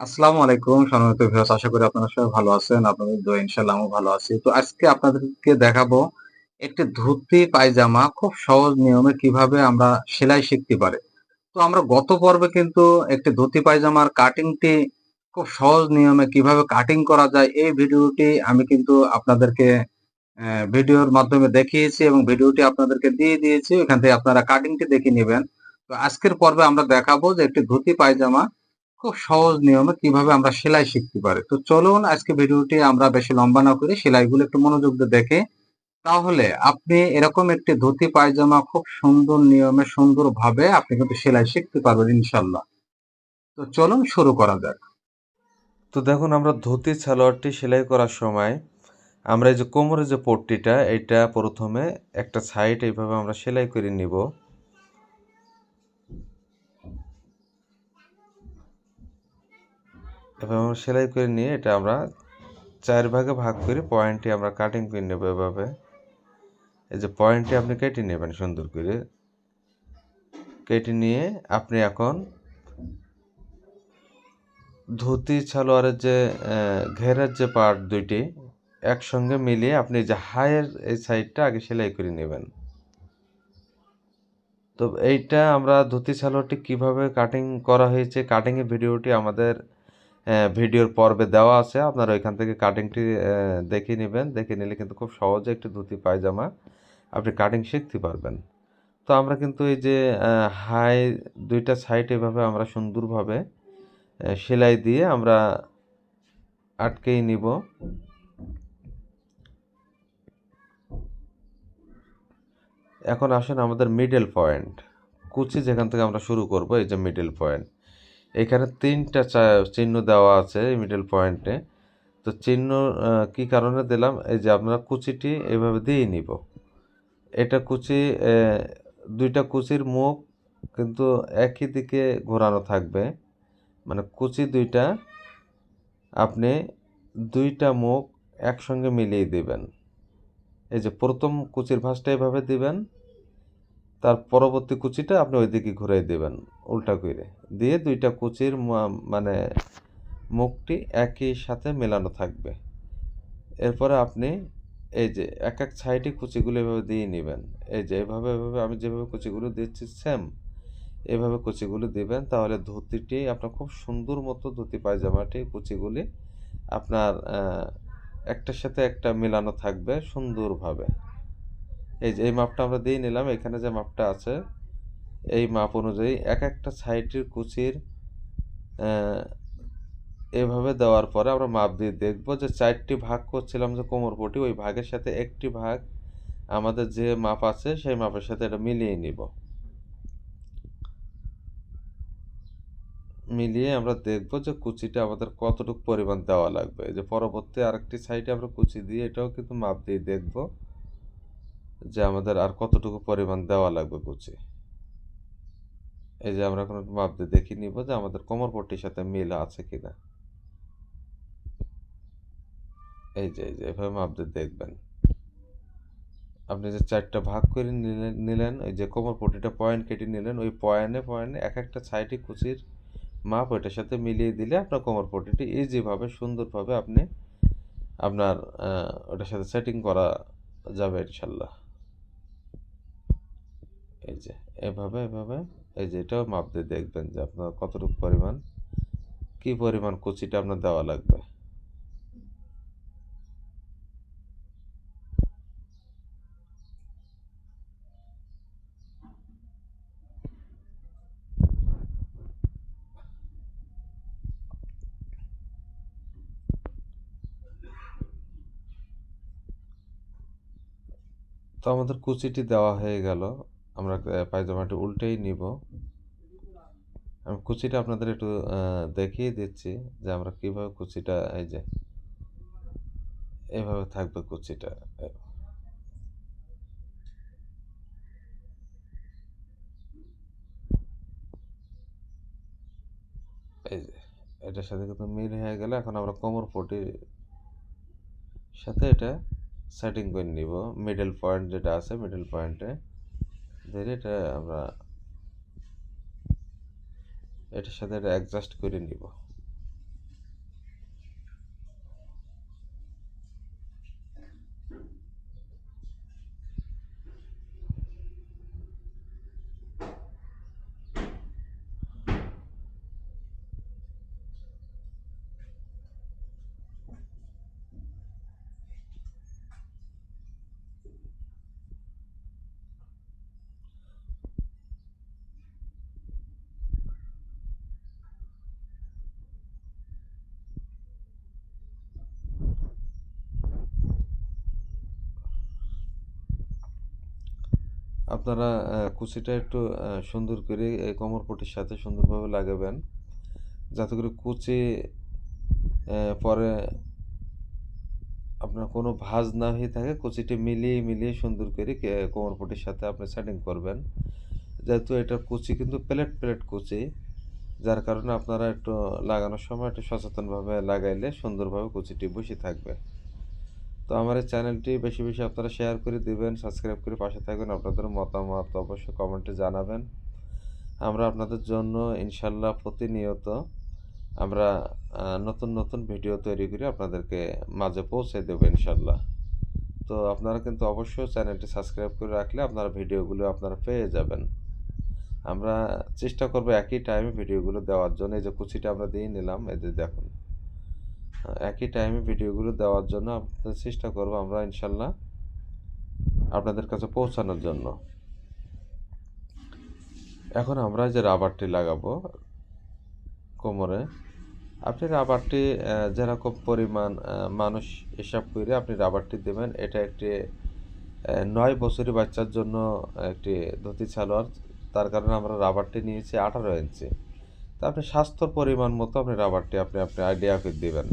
আসসালামু আলাইকুম সম্মানিত ভিউয়ার্স আশা করি আপনারা সবাই ভালো আছেন। আপনাদের দোয়া ইনশাআল্লাহ আমিও ভালো আছি। তো আজকে আপনাদেরকে দেখাবো একটি ধুতি, পায়জামা খুব সহজ নিয়মে কীভাবে আমরা সেলাই শিখতে পারি। তো আমরা গত পর্বে কিন্তু একটি ধুতি, পায়জামার কাটিংটি খুব সহজ নিয়মে কীভাবে কাটিং করা যায়, এই ভিডিওটি আমি কিন্তু আপনাদেরকে ভিডিওর মাধ্যমে দেখিয়েছি এবং ভিডিওটি আপনাদেরকে দিয়ে দিয়েছি। এখান থেকে আপনারা কাটিংটি দেখে নেবেন। তো আজকের পর্বে আমরা দেখাবো যে একটি ধুতি, পায়জামা খুব সহজ নিয়মে কীভাবে আমরা সেলাই শিখতে পারি। তো চলুন আজকে ভিডিওটি আমরা বেশি লম্বা না করে সেলাইগুলো একটু মনোযোগ দিয়ে দেখে, তাহলে আপনি এরকম একটি ধুতি, পায়জামা খুব সুন্দর নিয়মে সুন্দর ভাবে আপনি কিন্তু সেলাই শিখতে পারবেন ইনশাল্লাহ তো চলুন শুরু করা যাক। তো দেখুন, আমরা ধুতি সালোয়ারটি সেলাই করার সময় আমরা এই যে কোমরের যে পট্টিটা, এটা প্রথমে একটা সাইড এইভাবে আমরা সেলাই করে নিব। আমরা সেলাই করে নিয়ে এটা আমরা চার ভাগে ভাগ করে পয়েন্টটি আমরা কাটিং করে নেব এভাবে। এই যে পয়েন্টটি আপনি কেটে নেবেন সুন্দর করে। কেটে নিয়ে আপনি এখন ধুতি, সালোয়ারের যে ঘেরের যে পার্ট দুইটি একসঙ্গে মিলিয়ে আপনি যে হায়ের এই সাইডটা আগে সেলাই করে নেবেন। তো এইটা আমরা ধুতি, সালোয়ারটি কীভাবে কাটিং করা হয়েছে কাটিংয়ের ভিডিওটি আমাদের ভিডিওর পর্বে দেওয়া আছে। আপনারা ওইখান থেকে কাটিংটি দেখে নেবেন। দেখে নিলে কিন্তু খুব সহজে একটি ধুতি পায়জামা আপনি কাটিং শিখতে পারবেন। তো আমরা কিন্তু এই যে হাই দুইটা সাইড এভাবে আমরা সুন্দরভাবে সেলাই দিয়ে আমরা আটকেই নিব। এখন আসেন আমাদের মিডল পয়েন্ট কুচি যেখান থেকে আমরা শুরু করব, এই যে মিডল পয়েন্ট এখানে তিনটা চিহ্ন দেওয়া আছে মিডল পয়েন্টে তো চিহ্ন কি কারণে দিলাম? এই যে আপনারা কুচিটি এভাবে দিয়ে নিব। এটা কুচি দুইটা কুচির মুখ কিন্তু একই দিকে ঘোরানো থাকবে। মানে কুচি দুইটা, আপনি দুইটা মুখ একসঙ্গে মিলিয়ে দিবেন। এই যে প্রথম কুচির ভাঁজটা এভাবে দিবেন। তার পরবর্তী কুচিটা আপনি ওইদিকে ঘুরাই দেবেন, উল্টা করে দিয়ে দুইটা কুচির মানে মুখটি একই সাথে মেলানো থাকবে। এরপরে আপনি এই যে এক এক সাইডে কুচিগুলো এভাবে দিয়ে নেবেন। এই যে এভাবে এভাবে, আমি যেভাবে কুচিগুলো দিচ্ছি সেম এভাবে কুচিগুলো দিবেন, তাহলে ধুতিটি, আপনার খুব সুন্দর মতো ধুতি পায়জামাটি, কুচিগুলি আপনার একটার সাথে একটা মেলানো থাকবে সুন্দরভাবে। এই যে, এই মাপটা আমরা দিয়ে নিলাম, এখানে যে মাপটা আছে, এই মাপ অনুযায়ী এক একটা সাইডের কুচির এভাবে দেওয়ার পরে আমরা মাপ দিয়ে দেখব যে চারটি ভাগ করছিলাম যে কোমরপটি ওই ভাগের সাথে একটি ভাগ আমাদের যে মাপ আছে, সেই মাপের সাথে এটা মিলিয়ে নিব। মিলিয়ে আমরা দেখব যে কুচিটা আমাদের কতটুকু পরিমাণ দেওয়া লাগবে। যে পরবর্তী আরেকটি সাইডে আমরা কুচি দিয়ে এটাও কিন্তু মাপ দিয়ে দেখব। যে আমাদের আর কতটুকু পরিমাণ দেওয়া লাগবে কুচি এই যে আমরা এখন মাপ দিয়ে দেখে নিব যে আমাদের কোমরপট্টির সাথে মিল আছে কিনা। এই যে এই যে, এভাবে মাপ দিয়ে দেখবেন। আপনি যে চারটা ভাগ করে নিলেন নিলেন, ওই যে কোমরপট্টিটা পয়েন্ট কেটে নিলেন, ওই পয়েন্টে পয়েন্টে এক একটা সাইডে কুচির মাপ ওইটার সাথে মিলিয়ে দিলে আপনার কোমরপট্টিটি ইজিভাবে সুন্দরভাবে আপনি আপনার ওটার সাথে সেটিং করা যাবে ইনশাল্লাহ। এই যে, এভাবে এভাবে, এই যে এটাও মাপ দিয়ে দেখবেন যে আপনার কতটুকু পরিমাণ, কি পরিমাণ কুচিটা আপনার দেওয়া লাগবে। তো আমাদের কুচিটি দেওয়া হয়ে গেল। আমরা পায়জামাটি উল্টেই নিব। আমি কুচিটা আপনাদের একটু দেখিয়ে দিচ্ছি যে আমরা কীভাবে কুচিটা, এই যে, এভাবে থাকবে কুচিটা। এই যে, এটার সাথে কিন্তু মিল হয়ে গেলে এখন আমরা কোমর পটির সাথে এটা সেটিং করে নিব। মিডল পয়েন্ট যেটা আছে মিডল পয়েন্টে ধরে এটা আমরা এটার সাথে এটা অ্যাডজাস্ট করে নিব। আপনারা কুচিটা একটু সুন্দর করে এই কোমর পটির সাথে সুন্দরভাবে লাগাবেন। যাতে করে কুচি পরে আপনার কোনো ভাঁজ না হয়ে থাকে, কুচিটি মিলিয়ে মিলিয়ে সুন্দর করে কে- কোমর পটির সাথে আপনি সেটিং করবেন। যেহেতু এটা কুচি, কিন্তু প্লেট প্লেট কুচি, যার কারণে আপনারা একটু লাগানোর সময় একটু সচেতনভাবে লাগাইলে সুন্দরভাবে কুচিটি বসে থাকবে। তো আমার এই চ্যানেলটি বেশি বেশি আপনারা শেয়ার করে দিবেন সাবস্ক্রাইব করে পাশে থাকবেন, আপনাদের মতামত অবশ্যই কমেন্টে জানাবেন। আমরা আপনাদের জন্য ইনশাল্লাহ প্রতিনিয়ত আমরা নতুন নতুন ভিডিও তৈরি করে, আপনাদেরকে মাঝে পৌঁছে দেবো ইনশাল্লাহ তো আপনারা কিন্তু অবশ্যই চ্যানেলটি সাবস্ক্রাইব করে রাখলে আপনারা ভিডিওগুলো আপনারা পেয়ে যাবেন। আমরা চেষ্টা করব একই টাইমে ভিডিওগুলো দেওয়ার জন্য, এই যে কুচিটা আমরা দিয়ে নিলাম যে দেখুন। একই টাইমে ভিডিওগুলো দেওয়ার জন্য আপনাদের চেষ্টা করব আমরা ইনশাল্লাহ আপনাদের কাছে পৌঁছানোর জন্য। এখন আমরা যে রাবারটি লাগাবো কোমরে, আপনি রাবারটি যেরকম পরিমাণ মানুষ হিসাব করে আপনি রাবারটি দেবেন, এটা একটি নয় বছরই বাচ্চার জন্য একটি ধুতি সালোয়ার। তার কারণে আমরা রাবারটি নিয়েছি আঠারো ইঞ্চি তা আপনি স্বাস্থ্যর পরিমাণ মতো আপনি রাবারটি আপনি আপনি আইডিয়া করে দেবেন।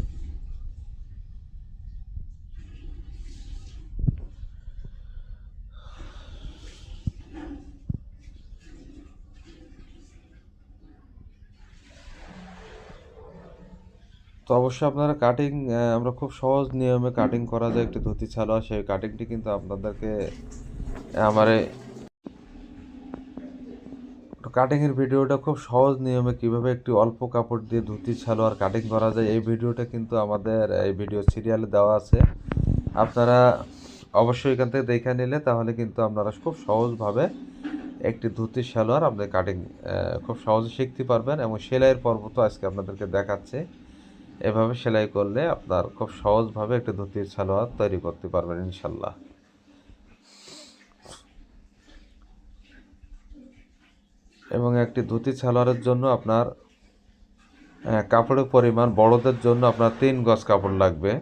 অবশ্যই আপনারা কাটিং আমরা খুব সহজ নিয়মে কাটিং করা যায় একটি ধুতি ছাড়া। সেই কাটিংটি কিন্তু আপনাদেরকে আমার কাটিংয়ের ভিডিওটা খুব সহজ নিয়মে কীভাবে একটি অল্প কাপড় দিয়ে ধুতি সালোয়ার কাটিং করা যায়, এই ভিডিওটা কিন্তু আমাদের, এই ভিডিও সিরিয়ালে দেওয়া আছে। আপনারা অবশ্যই এখান থেকে দেখে নিলে, তাহলে কিন্তু আপনারা খুব সহজভাবে একটি ধুতি সালোয়ার আপনি কাটিং খুব সহজে শিখতে পারবেন। এবং সেলাইয়ের পর্ব তো আজকে আপনাদেরকে দেখাচ্ছে। এভাবে সেলাই করলে আপনার খুব সহজভাবে একটি ধুতির সালোয়ার তৈরি করতে পারবেন ইনশাল্লাহ। এবং একটি ধুতি সালোয়ারের জন্য আপনার কাপড়ের পরিমাণ বড়দের জন্য আপনার তিন গজ কাপড় লাগবে।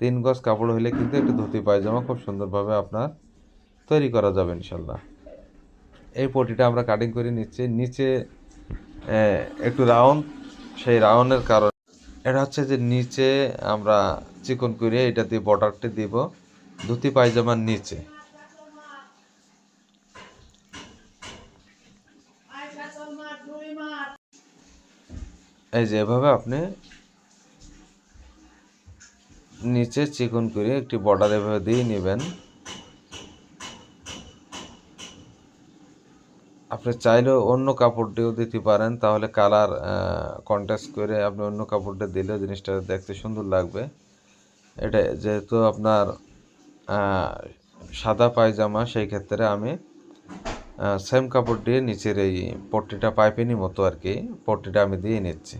তিন গজ কাপড় হলে কিন্তু একটি ধুতি পায়জামা খুব সুন্দরভাবে আপনার তৈরি করা যাবে ইনশাল্লাহ। এই পটিটা আমরা কাটিং করে নিচ্ছি। নিচে একটু রাউন্ড সেই রাউন্ডের কারণে এটা হচ্ছে যে নিচে আমরা চিকন করে এটা দিয়ে বর্ডারটি দিব, ধুতি পায়জামার নিচে। এই যে এভাবে আপনি নিচে চিকন করে একটি বর্ডার এভাবে দিয়ে নেবেন। আপনি চাইলেও অন্য কাপড় দিয়েও দিতে পারেন, তাহলে কালার কন্ট্রাস্ট করে আপনি অন্য কাপড়টা দিলেও জিনিসটা দেখতে সুন্দর লাগবে। এটা যেহেতু আপনার সাদা পায়জামা, সেই ক্ষেত্রে আমি সেম কাপড় দিয়ে নিচের এই পট্টিটা পাইপিনি মতো আর কি, পট্টিটা আমি দিয়ে নিচ্ছি।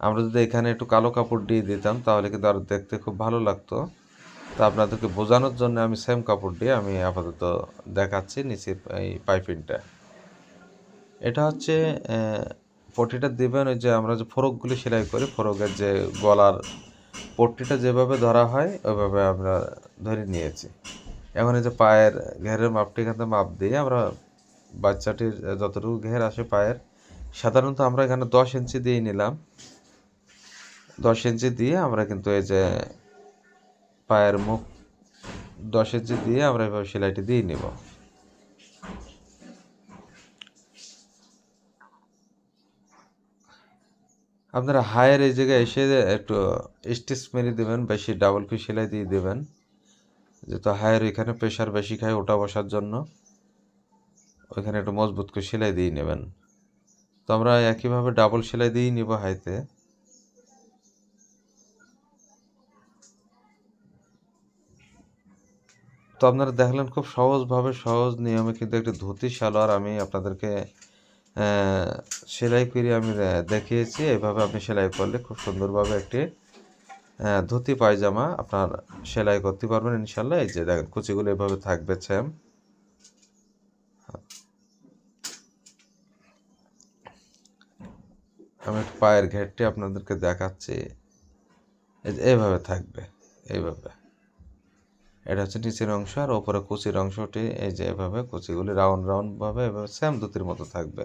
আমরা যদি এখানে একটু কালো কাপড় দিয়ে দিতাম, তাহলে কিন্তু আরও দেখতে খুব ভালো লাগতো। তা আপনাদেরকে বোঝানোর জন্য আমি সেম কাপড় দিয়ে আমি আপাতত দেখাচ্ছি নিচের এই পাইপিংটা। এটা হচ্ছে আহ, পট্টিটা দিবেন ওই যে আমরা যে ফরকগুলি সেলাই করি ফরকের যে গলার পট্টিটা যেভাবে ধরা হয় ওইভাবে আমরা ধরে নিয়েছি। এখন এই যে পায়ের ঘেরের মাপটি এখানে মাপ দিয়ে আমরা বাচ্চাটির যতটুকু ঘের আসে পায়ের সাধারণত আমরা এখানে দশ ইঞ্চি দিয়ে নিলাম। দশ ইঞ্চি দিয়ে আমরা কিন্তু এই যে পায়ের মুখ দশ ইঞ্চি দিয়ে আমরা এভাবে সেলাইটি দিয়ে নিব। আপনারা হায়ের এই জায়গায় এসে একটু স্টিচ মেরে দেবেন, বেশি ডাবল পিস সেলাই দিয়ে দেবেন। যেহেতু হায়ের এখানে প্রেশার বেশি খায় ওটা বসার জন্য, ওইখানে একটু মজবুত করে সেলাই দিয়ে নেবেন। তো আমরা একইভাবে ডাবল সেলাই দিয়েই নেব হাইতে। তো আপনারা দেখলেন খুব সহজভাবে সহজ নিয়মে কিন্তু একটি ধুতি সালোয়ার আমি আপনাদেরকে সেলাই করে আমি দেখিয়েছি। এভাবে আপনি সেলাই করলে খুব সুন্দরভাবে একটি ধুতি পায়জামা আপনার সেলাই করতে পারবেন ইনশাল্লাহ এই যে দেখেন কুচিগুলো এভাবে থাকবে সেম আমি পায়ের ঘেরটি আপনাদেরকে দেখাচ্ছি। এইভাবে থাকবে, এইভাবে। এটা হচ্ছে নিচের অংশ আর ওপরে কুচির অংশটি এই যে এভাবে কুচিগুলি রাউন্ড রাউন্ড ভাবে এভাবে সেম ধুতির মতো থাকবে।